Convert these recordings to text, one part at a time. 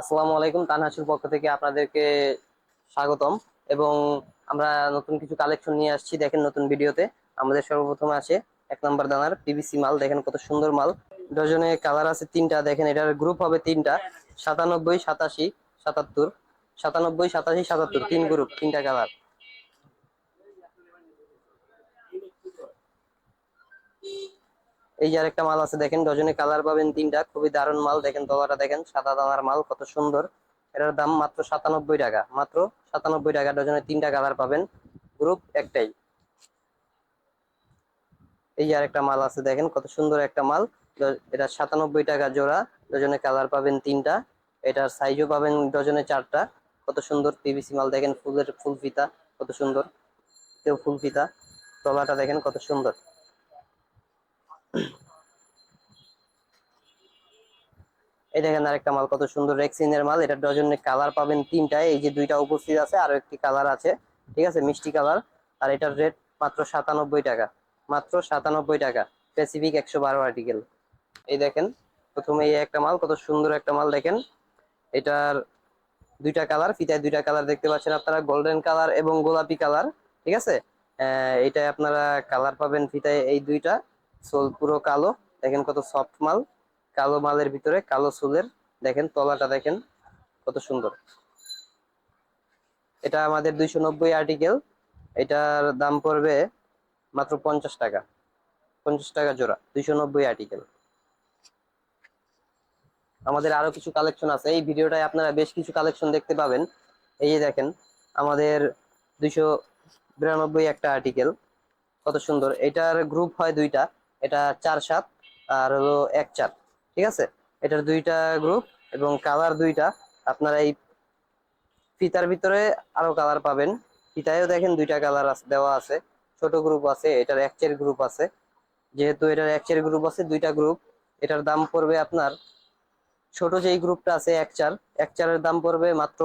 আসসালামু আলাইকুম তানহাসুর পক্ষ থেকে আপনাদেরকে স্বাগতম। এবং আমরা নতুন কিছু কালেকশন নিয়ে আসছি, দেখেন নতুন ভিডিওতে। আমাদের সর্বপ্রথম আছে এক নম্বর দানার পিভিসি মাল, দেখেন কত সুন্দর মাল। ডজনে কালার আছে তিনটা, দেখেন এটার গ্রুপ হবে তিনটা। সাতানব্বই, সাতাশি, সাতাত্তর, সাতানব্বই, সাতাশি, সাতাত্তর, তিন গ্রুপ তিনটা কালার। এই যে আরেকটা মাল আছে, দেখেন ডজনে কালার পাবেন তিনটা। খুবই দারুণ মাল, দেখেন তলাটা দেখেন, সাদা দানার মাল, কত সুন্দর। এটার দাম মাত্র সাতানব্বই টাকা, মাত্র সাতানব্বই টাকা, ডজনে তিনটা কালার পাবেন। গ্রুপ একটাই। এই যে আরেকটা মাল আছে, দেখেন কত সুন্দর একটা মাল। এটা সাতানব্বই টাকা জোড়া, ডজনে কালার পাবেন তিনটা। এটার সাইজও পাবেন ডজনে চারটা। কত সুন্দর পিভিসি মাল, দেখেন ফুলের ফুল ফিতা, কত সুন্দর। কেউ ফুল ফিতা। তলাটা দেখেন কত সুন্দর। এই দেখেন আরেকটা মাল, কত সুন্দর রেক্সিনের মাল। এটা ডজনে কালার পাবেন তিনটায় এই যে দুইটা উপস্থিত আছে, আরও একটি কালার আছে। ঠিক আছে? মিষ্টি কালার আর এটার রেট মাত্র সাতানব্বই টাকা। মাত্র সাতানব্বই টাকা। স্পেসিফিক একশো বারো আর্টিকেল এই দেখেন, প্রথমে এই একটা মাল, কত সুন্দর একটা মাল দেখেন। এটার দুইটা কালার ফিতায় দুইটা কালার দেখতে পাচ্ছেন আপনারা। গোল্ডেন কালার এবং গোলাপি কালার ঠিক আছে? এটায় আপনারা কালার পাবেন ফিতায় এই দুইটা। সোল পুরো কালো। দেখেন কত সফট মাল। কালো মালের ভিতরে কালো সুলের, দেখেন তলাটা দেখেন কত সুন্দর। এটা আমাদের দুইশো নব্বই আর্টিকেল এটার দাম পড়বে মাত্র পঞ্চাশ টাকা। পঞ্চাশ টাকা জোড়া, দুইশো নব্বই আর্টিকেল আমাদের আরও কিছু কালেকশন আছে। এই ভিডিওটায় আপনারা বেশ কিছু কালেকশন দেখতে পাবেন। এই যে দেখেন, আমাদের দুইশো বিরানব্বই একটা আর্টিকেল কত সুন্দর। এটার গ্রুপ হয় দুইটা। এটা চার সাত, আর হলো এক চার, ঠিক আছে? এটার দুইটা গ্রুপ এবং কালার দুইটা, আপনারা এই ফিতার ভিতরে আরও কালার পাবেন। ফিতায়ও দেখেন দুইটা কালার দেওয়া আছে। ছোট গ্রুপ আছে, এটার একচের গ্রুপ আছে। যেহেতু এটার একচের গ্রুপ আছে, দুইটা গ্রুপ এটার দাম পড়বে আপনার, ছোট যেই গ্রুপটা আছে এক চার, এক চারের দাম পড়বে মাত্র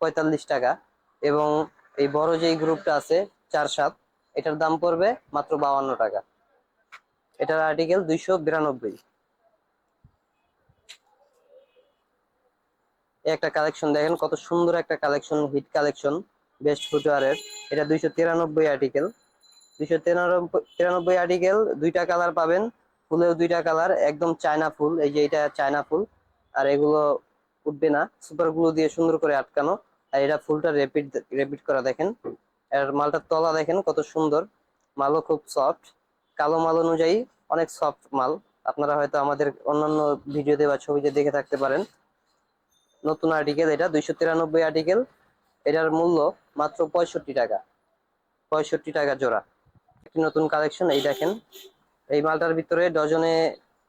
পঁয়তাল্লিশ টাকা। এবং এই বড় যেই গ্রুপটা আছে, চার সাত, এটার দাম পড়বে মাত্র বাউান্ন টাকা। এটার আর্টিকেল দুইশো বিরানব্বই। একটা কালেকশন দেখেন, কত সুন্দর একটা কালেকশন হিট কালেকশন বেস্ট ফুটওয়ারের এটা দুইশো তিরানব্বই আর্টিকেল দুইশো তিরানব্বই আর্টিকেল দুইটা কালার পাবেন, ফুলেও দুইটা কালার একদম চায়না ফুল, এই যে এটা চায়না ফুল। আর এগুলো উঠবে না সুপার গ্লু দিয়ে সুন্দর করে আটকানো। আর এটা ফুলটা রেপিড রেপিড করা দেখেন। আর মালটার তলা দেখেন কত সুন্দর, মালও খুব সফট কালো মাল অনুযায়ী অনেক সফট মাল। আপনারা হয়তো আমাদের অন্যান্য ভিডিওতে বা ছবিতে দেখে থাকতে পারেন। নতুন আর্টিকেল এটা, দুইশো তিরানব্বই আর্টিকেল এটার মূল্য মাত্র পঁয়ষট্টি টাকা। পঁয়ষট্টি টাকা জোড়া। একটি নতুন কালেকশন এই দেখেন। এই মালটার ভিতরে ডজনে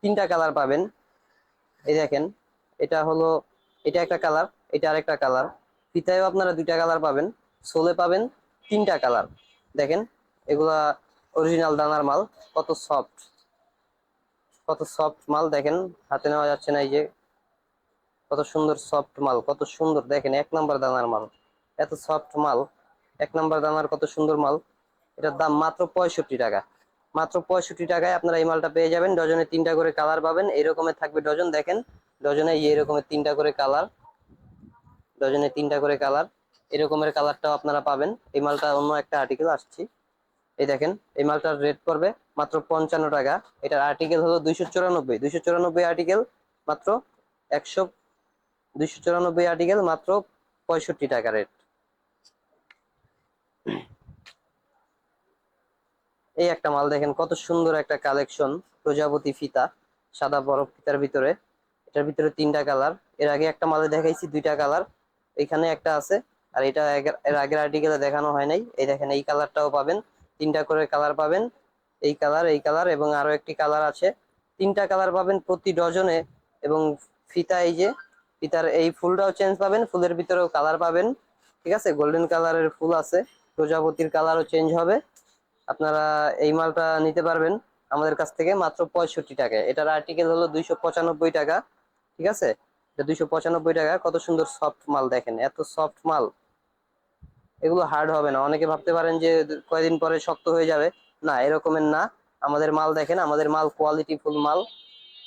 তিনটা কালার পাবেন। এই দেখেন, এটা হলো, এটা একটা কালার এটা আরেকটা কালার ফিতায়ও আপনারা দুইটা কালার পাবেন। সোলে পাবেন তিনটা কালার দেখেন, এগুলা অরিজিনাল দানার মাল, কত সফট কত সফট মাল, দেখেন, হাতে নেওয়া যাচ্ছে না এই যে। কত সুন্দর সফট মাল, কত সুন্দর। দেখেন, এক নাম্বার দানার মাল। এত সফট মাল, এক নাম্বার দানার কত সুন্দর মাল। এটার দাম মাত্র পঁয়ষট্টি টাকা। মাত্র পঁয়ষট্টি টাকায় আপনারা এই মালটা পেয়ে যাবেন। ডজনে তিনটা করে কালার পাবেন। এরকমের থাকবে ডজন। দেখেন, ডজনে এরকমের তিনটা করে কালার। ডজনে তিনটা করে কালার। এরকমের কালারটাও আপনারা পাবেন। এই মালটা অন্য একটা আর্টিকেল আসছি। এই দেখেন, এই মালটার রেট পড়বে মাত্র পঞ্চান্ন টাকা। এটার আর্টিকেল হলো দুইশো চুরানব্বই। দুইশো চুরানব্বই আর্টিকেল মাত্র একশো দুইশো চুরানব্বই আর্টিকেল মাত্র পঁয়ষট্টি টাকা রেট এই একটা মাল দেখেন, কত সুন্দর একটা কালেকশন প্রজাপতি ফিতা, সাদা বরফ ফিতার ভিতরে। এটার ভিতরে তিনটা কালারের আগে একটা মালে দেখাইছি, দুইটা কালার এখানে একটা আছে, আর এটা এর- আগের আর্টিকেলে দেখানো হয় নাই। এই দেখেন, এই কালারটাও পাবেন। তিনটা করে কালার পাবেন। এই কালার এই কালার এবং আরও একটি কালার আছে। তিনটা কালার পাবেন প্রতি ডজনে এবং ফিতা এই যে, ফিতার এই ফুলটাও চেঞ্জ পাবেন, ফুলের ভিতরেও কালার পাবেন। ঠিক আছে? গোল্ডেন কালারের ফুল আছে, প্রজাপতির কালারও চেঞ্জ হবে। আপনারা এই মালটা নিতে পারবেন আমাদের কাছ থেকে মাত্র পঁয়ষট্টি টাকা। এটার আর্টিকেল হলো দুইশো পঁচানব্বই টাকা। ঠিক আছে? এটা দুইশো পঁচানব্বই টাকা। কত সুন্দর সফট মাল দেখেন, এত সফট মাল। এগুলো হার্ড হবে না। অনেকে ভাবতে পারেন যে কয়দিন পরে শক্ত হয়ে যাবে। না, এরকমের না। আমাদের মাল দেখেন, আমাদের মাল কোয়ালিটি ফুল মাল।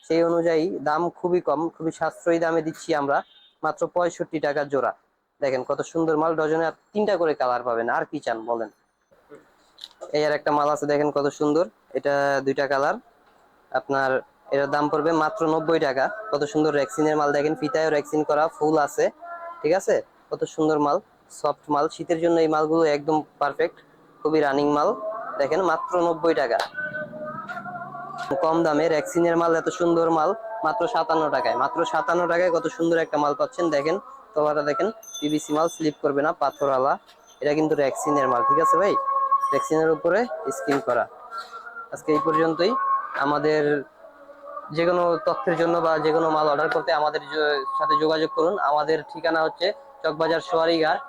সেই অনুযায়ী দাম খুবই কম, খুবই সাশ্রয়ী দামে দিচ্ছি আমরা। মাত্র পঁয়ষট্টি টাকা জোড়া। দেখেন কত সুন্দর মাল, ডজনে আর তিনটা করে কালার পাবেন। আর কি চান বলেন? এই আর একটা মাল আছে, দেখেন কত সুন্দর। এটা দুইটা কালার। আপনার এটার দাম পড়বে মাত্র নব্বই টাকা। কত সুন্দর রেক্সিনের মাল দেখেন। ফিতায় রেক্সিন করা ফুল আছে। ঠিক আছে? কত সুন্দর মাল। সফট মাল। শীতের জন্য এই মালগুলো একদম পারফেক্ট খুবই রানিং মাল। দেখেন, মাত্র নব্বই টাকা। কম দামে রেক্সিনের মাল, এত সুন্দর মাল, মাত্র সাতান্ন টাকায়। মাত্র সাতান্ন টাকায় কত সুন্দর একটা মাল পাচ্ছেন, দেখেন। তোমরা দেখেন পিভিসি মাল স্লিপ করবে না, পাথরওয়ালা। এটা কিন্তু রেক্সিনের মাল, ঠিক আছে ভাই? রেক্সিনের উপরে স্কিন করা। আজকে এই পর্যন্তই। আমাদের যে কোনো তথ্যের জন্য বা যে কোনো মাল অর্ডার করতে আমাদের সাথে যোগাযোগ করুন। আমাদের ঠিকানা হচ্ছে চকবাজার সোয়ারিঘাট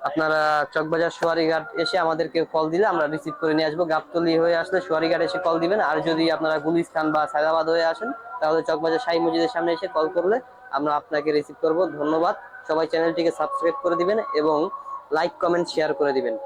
আপনারা চকবাজার সোয়ারিঘাট এসে আমাদেরকে কল দিলে আমরা রিসিভ করে নিয়ে আসব। গাবতলি হয়ে আসলে সোয়ারিঘাট এসে কল দিবেন। আর যদি আপনারা গুলিস্তান বা সায়দাবাদ হয়ে আসেন, তাহলে চকবাজার শাহী মসজিদের সামনে এসে কল করলে আমরা আপনাকে রিসিভ করব। ধন্যবাদ। সবাই চ্যানেলটিকে সাবস্ক্রাইব করে দিবেন এবং লাইক কমেন্ট শেয়ার করে দিবেন।